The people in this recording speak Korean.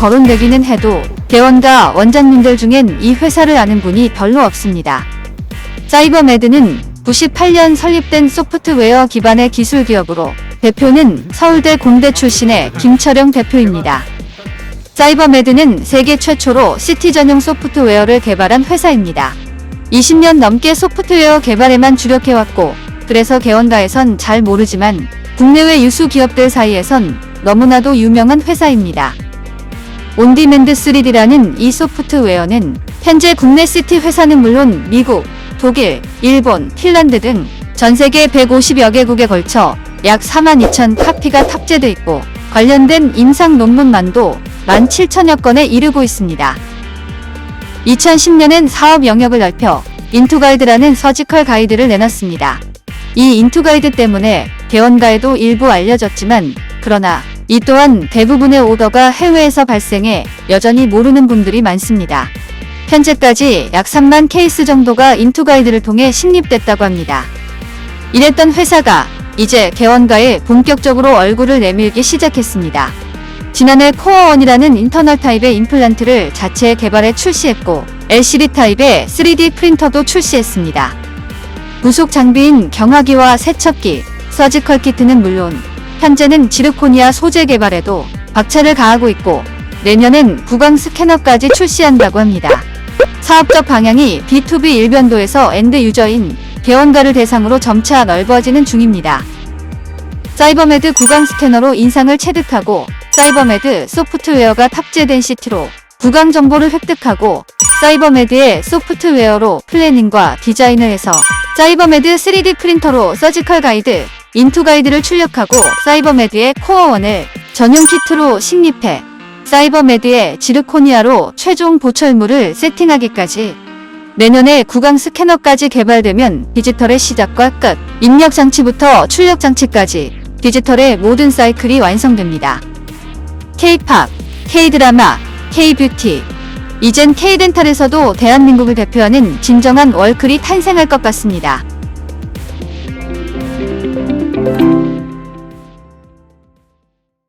거론되기는 해도 대원과 원장님들 중엔 이 회사를 아는 분이 별로 없습니다. 사이버매드는 98년 설립된 소프트웨어 기반의 기술 기업으로 대표는 서울대 공대 출신의 김철영 대표입니다. 사이버매드는 세계 최초로 CT 전용 소프트웨어를 개발한 회사입니다. 20년 넘게 소프트웨어 개발에만 주력해왔고 그래서 개원가에선 잘 모르지만 국내외 유수 기업들 사이에선 너무나도 유명한 회사입니다. 온디맨드 3D라는 이 소프트웨어는 현재 국내 CT 회사는 물론 미국, 독일, 일본, 핀란드 등 전 세계 150여 개국에 걸쳐 약 4만 2천 카피가 탑재돼 있고 관련된 임상 논문만도 1만 7천여 건에 이르고 있습니다. 2010년엔 사업 영역을 넓혀 인투가이드라는 서지컬 가이드를 내놨습니다. 이 인투가이드 때문에 개원가에도 일부 알려졌지만 그러나 이 또한 대부분의 오더가 해외에서 발생해 여전히 모르는 분들이 많습니다. 현재까지 약 3만 케이스 정도가 인투가이드를 통해 신립됐다고 합니다. 이랬던 회사가 이제 개원가에 본격적으로 얼굴을 내밀기 시작했습니다. 지난해 코어원이라는 인터널 타입의 임플란트를 자체 개발해 출시했고 LCD 타입의 3D 프린터도 출시했습니다. 부속 장비인 경화기와 세척기, 서지컬 키트는 물론 현재는 지르코니아 소재 개발에도 박차를 가하고 있고 내년엔 구강 스캐너까지 출시한다고 합니다. 사업적 방향이 B2B 일변도에서 엔드 유저인 개원가를 대상으로 점차 넓어지는 중입니다. 사이버매드 구강 스캐너로 인상을 체득하고 사이버매드 소프트웨어가 탑재된 시트로 구강 정보를 획득하고 사이버매드의 소프트웨어로 플래닝과 디자인을 해서 사이버매드 3D 프린터로 서지컬 가이드, 인투 가이드를 출력하고 사이버매드의 코어원을 전용 키트로 식립해 사이버매드의 지르코니아로 최종 보철물을 세팅하기까지 내년에 구강 스캐너까지 개발되면 디지털의 시작과 끝, 입력 장치부터 출력 장치까지 디지털의 모든 사이클이 완성됩니다. K-팝, K-드라마, K-뷰티. 이젠 K-덴탈에서도 대한민국을 대표하는 진정한 월클이 탄생할 것 같습니다.